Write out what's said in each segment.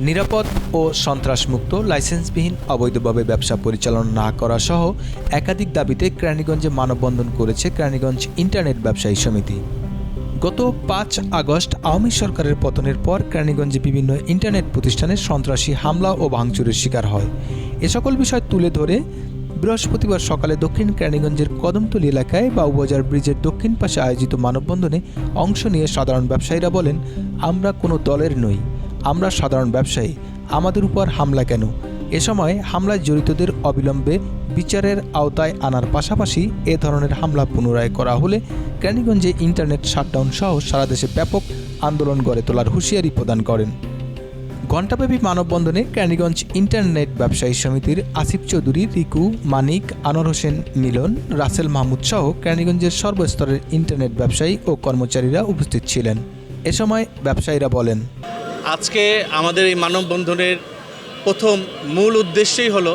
নিরাপদ ও সন্ত্রাসমুক্ত, লাইসেন্সবিহীন, অবৈধভাবে ব্যবসা পরিচালনা না করা সহ একাধিক দাবিতে কেরানীগঞ্জে মানববন্ধন করেছে কেরানীগঞ্জ ইন্টারনেট ব্যবসায়ী সমিতি। গত পাঁচ আগস্ট আওয়ামী সরকারের পতনের পর কেরানীগঞ্জে বিভিন্ন ইন্টারনেট প্রতিষ্ঠানে সন্ত্রাসী হামলা ও ভাঙচুরের শিকার হয়। এ সকল বিষয় তুলে ধরে বৃহস্পতিবার সকালে দক্ষিণ কেরানীগঞ্জের কদমতলী এলাকায় বাউবাজার ব্রিজের দক্ষিণ পাশে আয়োজিত মানববন্ধনে অংশ নিয়ে সাধারণ ব্যবসায়ীরা বলেন, আমরা কোনো দলের নই। আমরা সাধারণ ব্যবসায়ী, আমাদের উপর হামলা কেন? এ সময় হামলায় জড়িতদের অবিলম্বে বিচারের আওতায় আনার পাশাপাশি এ ধরনের হামলা পুনরায় করা হলে কেরানীগঞ্জে ইন্টারনেট শাটডাউন সহ সারা দেশে ব্যাপক আন্দোলন গড়ে তোলার হুঁশিয়ারি প্রদান করেন। ঘণ্টাব্যাপী মানববন্ধনে কেরানীগঞ্জ ইন্টারনেট ব্যবসায়ী সমিতির আসিফ চৌধুরী, রিকু, মানিক, আনোয়ার হোসেন, মিলন, রাসেল মাহমুদ সহ কেরানীগঞ্জের সর্বস্তরের ইন্টারনেট ব্যবসায়ী ও কর্মচারীরা উপস্থিত ছিলেন। এ সময় ব্যবসায়ীরা বলেন আজকে আমাদের এই মানববন্ধনের প্রথম মূল উদ্দেশ্যই হলো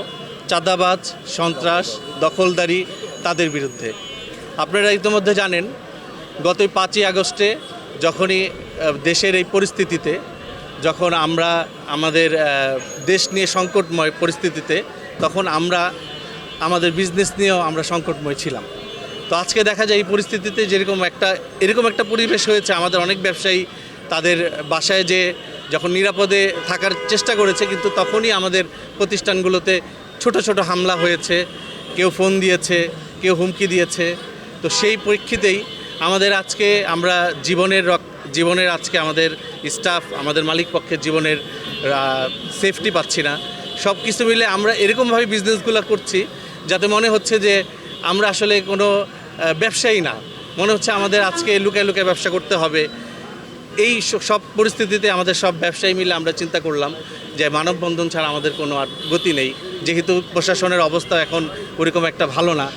চাঁদাবাজ, সন্ত্রাস, দখলদারি তাদের বিরুদ্ধে। আপনারা ইতিমধ্যে জানেন, গত পাঁচই আগস্টে যখনই দেশের এই পরিস্থিতিতে, যখন আমরা আমাদের দেশ নিয়ে সংকটময় পরিস্থিতিতে, তখন আমরা আমাদের বিজনেস নিয়েও আমরা সংকটময় ছিলাম। তো আজকে দেখা যায় এই পরিস্থিতিতে যেরকম একটা, এরকম একটা পরিবেশ হয়েছে, আমাদের অনেক ব্যবসায়ী তাদের বাসায় যে যখন নিরাপদে থাকার চেষ্টা করেছে, কিন্তু তখনই আমাদের প্রতিষ্ঠানগুলোতে ছোট ছোট হামলা হয়েছে, কেউ ফোন দিয়েছে, কেউ হুমকি দিয়েছে। তো সেই প্রেক্ষিতেই আমাদের আজকে আমরা জীবনের রক- জীবনের আজকে আমাদের স্টাফ আমাদের মালিক পক্ষের জীবনের সেফটি পাচ্ছি না। সব কিছু মিলে আমরা এরকমভাবে বিজনেসগুলো করছি, যাতে মনে হচ্ছে যে আমরা আসলে কোনো ব্যবসায়ী না। মনে হচ্ছে আমাদের আজকে লুকায় লুকায় ব্যবসা করতে হবে। এই সব পরিস্থিতিতে আমাদের সব ব্যবসায়ী মিলে আমরা চিন্তা করলাম যে মানববন্ধন ছাড়া আমাদের কোনো আর গতি নেই। যেহেতু প্রশাসনের অবস্থা এখন ওরকম একটা ভালো না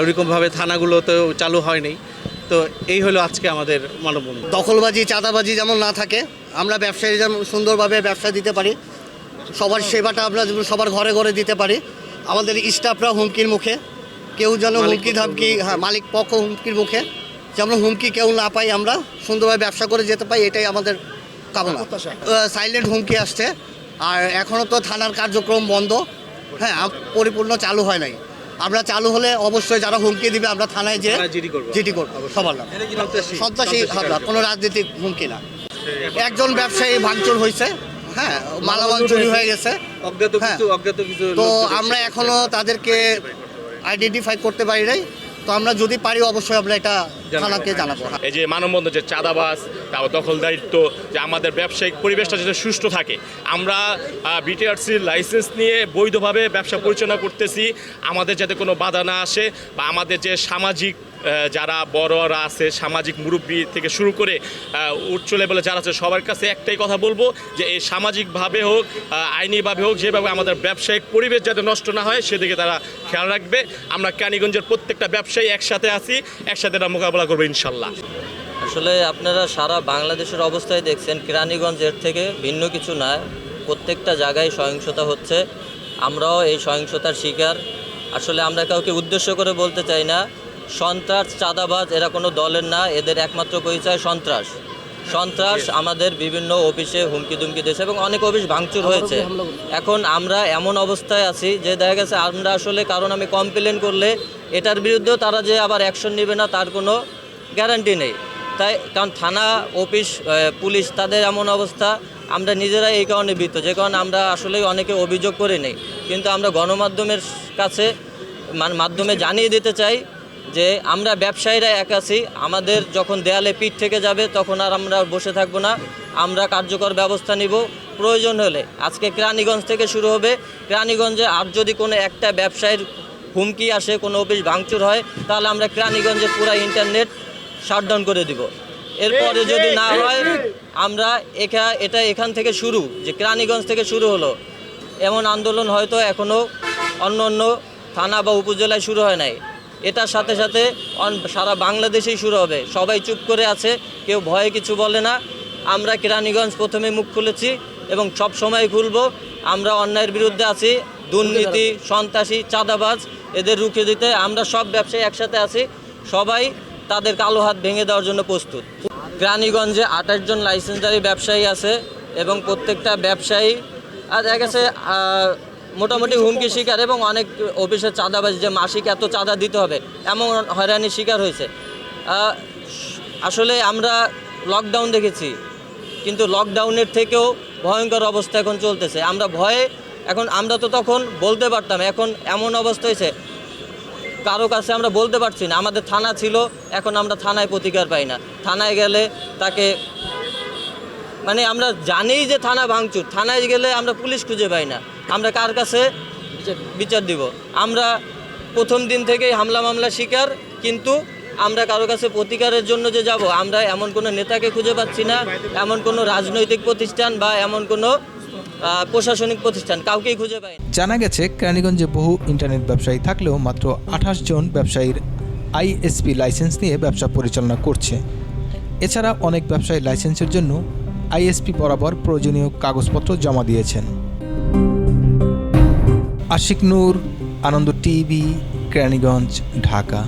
ওরকমভাবে থানাগুলোতেও চালু হয়নি। তো এই হলো আজকে আমাদের মানববন্ধন। দখলবাজি চাঁদাবাজি যেমন না থাকে আমরা ব্যবসায়ী যেমন সুন্দরভাবে ব্যবসা দিতে পারি সবার সেবাটা আমরা সবার ঘরে ঘরে দিতে পারি আমাদের স্টাফরা হুমকির মুখে কেউ যেন হুমকি ধামকি হ্যাঁ মালিক পক্ষ হুমকির মুখে যেমন হুমকি কেউ না পাই আমরা সুন্দরভাবে ব্যবসা করে যেতে পাই এটাই আমাদের কামনা। সাইলেন্ট হুমকি আসছে। আর এখনও তো থানার কার্যক্রম বন্ধ। হ্যাঁ পরিপূর্ণ চালু হয় নাই। আমরা চালু হলে অবশ্যই যারা হুমকি দিবে আমরা থানায় যে জিডি করব। সবার নাম। সন্ত্রাসী- হামলা কোনো রাজনৈতিক হুমকি না। একজন ব্যবসায়ী ভাঙচুর হয়েছে হ্যাঁ মালামাল চুরি হয়ে গেছে। হ্যাঁ। তো আমরা এখনও তাদেরকে আইডেন্টিফাই করতে পারি নাই। তো আমরা যদি পারি অবশ্যই আমরা এটা থানাকে জানাব। এই যে মানববন্ধ যে চাঁদাবাস তারপর দখলদারিত্ব যে আমাদের ব্যবসায়িক পরিবেশটা যাতে সুষ্ঠু থাকে। আমরা বিটিআরসির লাইসেন্স নিয়ে বৈধভাবে ব্যবসা পরিচালনা করতেছি। আমাদের যাতে কোনো বাধা না আসে বা আমাদের যে সামাজিক যারা বড়রা আছে, সামাজিক মুরব্বী থেকে শুরু করে উচ্চ লেভেলে যারা আছে, সবার কাছে একটাই কথা বলব যে এই সামাজিকভাবে হোক আইনিভাবে হোক, যেভাবে আমাদের ব্যবসায়িক পরিবেশ যাতে নষ্ট না হয়, সেদিকে তারা খেয়াল রাখবে। আমরা ক্যানিগঞ্জের প্রত্যেকটা ব্যবসায়ী একসাথে আছি, একসাথে এটা মোকাবেলা করব ইনশাল্লাহ। আসলে আপনারা সারা বাংলাদেশের অবস্থায় দেখছেন, কেরানীগঞ্জ এর থেকে ভিন্ন কিছু না, প্রত্যেকটা জায়গায় সহিংসতা হচ্ছে। আমরাও এই সহিংসতার শিকার। আসলে আমরা কাউকে উদ্দেশ্য করে বলতে চাই না সন্ত্রাস চাঁদাবাজ এরা কোনো দলের না এদের একমাত্র পরিচয় সন্ত্রাস। সন্ত্রাস আমাদের বিভিন্ন অফিসে হুমকি দুমকি দিয়েছে এবং অনেক অফিস ভাঙচুর হয়েছে। এখন আমরা এমন অবস্থায় আছি যে দেখা গেছে আমরা আসলে কারণ আমি কমপ্লেন করলে এটার বিরুদ্ধেও তারা যে আবার অ্যাকশন নেবে না তার কোনো গ্যারান্টি নেই। তাই কারণ থানা অফিস পুলিশ তাদের এমন অবস্থা আমরা নিজেরাই এই কারণে ভীত। যে কারণে আমরা আসলে অনেকে অভিযোগ করে নেই কিন্তু আমরা গণমাধ্যমের কাছে মান- মাধ্যমে জানিয়ে দিতে চাই যে আমরা ব্যবসায়ীরা এক আছি আমাদের যখন দেয়ালে পিঠ থেকে যাবে তখন আর আমরা বসে থাকব না। আমরা কার্যকর ব্যবস্থা নিব। প্রয়োজন হলে আজকে কেরানীগঞ্জ থেকে শুরু হবে। কেরানীগঞ্জে আর যদি কোনো একটা ব্যবসায়ীর হুমকি আসে কোনো অফিস ভাঙচুর হয় তাহলে আমরা কেরানীগঞ্জের পুরো ইন্টারনেট শাটডাউন করে দিব। এরপরে যদি না হয় আমরা এখা এটা এখান থেকে শুরু যে কেরানীগঞ্জ থেকে শুরু হলো। এমন আন্দোলন হয়তো এখনও অন্য অন্য থানা বা উপজেলায় শুরু হয় নাই। এটার সাথে সাথে সারা বাংলাদেশেই শুরু হবে। সবাই চুপ করে আছে কেউ ভয়ে কিছু বলে না। আমরা কেরানীগঞ্জ প্রথমে মুখ খুলেছি এবং সব সময় খুলব। আমরা অন্যায়ের বিরুদ্ধে আছি দুর্নীতি সন্ত্রাসী চাঁদাবাজ এদের রুখে দিতে। আমরা সব ব্যবসায়ী একসাথে আছি। সবাই তাদের কালো হাত ভেঙে দেওয়ার জন্য প্রস্তুত। কেরানীগঞ্জে আঠাশ জন লাইসেন্সধারী ব্যবসায়ী আছে এবং প্রত্যেকটা ব্যবসায়ী আর গেছে আহ, মোটামুটি হুমকি শিকার এবং অনেক অফিসের চাঁদাবাজি, যে মাসিক এত চাঁদা দিতে হবে, এমন হয়রানির শিকার হয়েছে। আসলে আমরা লকডাউন দেখেছি, কিন্তু লকডাউনের থেকেও ভয়ঙ্কর অবস্থা এখন চলতেছে। আমরা ভয়ে, এখন আমরা তো তখন বলতে পারতাম, এখন এমন অবস্থা হয়েছে, কারও কাছে আমরা বলতে পারছি না। আমাদের থানা ছিল, এখন আমরা থানায় প্রতিকার পাই না। থানায় গেলে তাকে মানে আমরা জানি যে থানা ভাঙচুর, থানায় গেলে আমরা পুলিশ খুঁজে পাই না। আমরা কার কাছে? বিচার- দিব। আমরা প্রথম দিন থেকেই হামলা মামলা শিকার কিন্তু আমরা কারও কাছে প্রতিকারের জন্য যে যাব আমরা এমন কোনো নেতাকে খুঁজে পাচ্ছি না এমন কোনো রাজনৈতিক প্রতিষ্ঠান বা এমন কোনো প্রশাসনিক প্রতিষ্ঠান কাউকেই খুঁজে পাই জানা গেছে কেরানীগঞ্জে বহু ইন্টারনেট ব্যবসায়ী থাকলেও মাত্র আঠাশ জন ব্যবসায়ীর আইএসপি লাইসেন্স নিয়ে ব্যবসা পরিচালনা করছে। এছাড়া অনেক ব্যবসায়ী লাইসেন্সের জন্য আইএসপি বরাবর প্রয়োজনীয় কাগজপত্র জমা দিয়েছেন। আশিক নূর আনন্দ টিভি কেরানীগঞ্জ ঢাকা।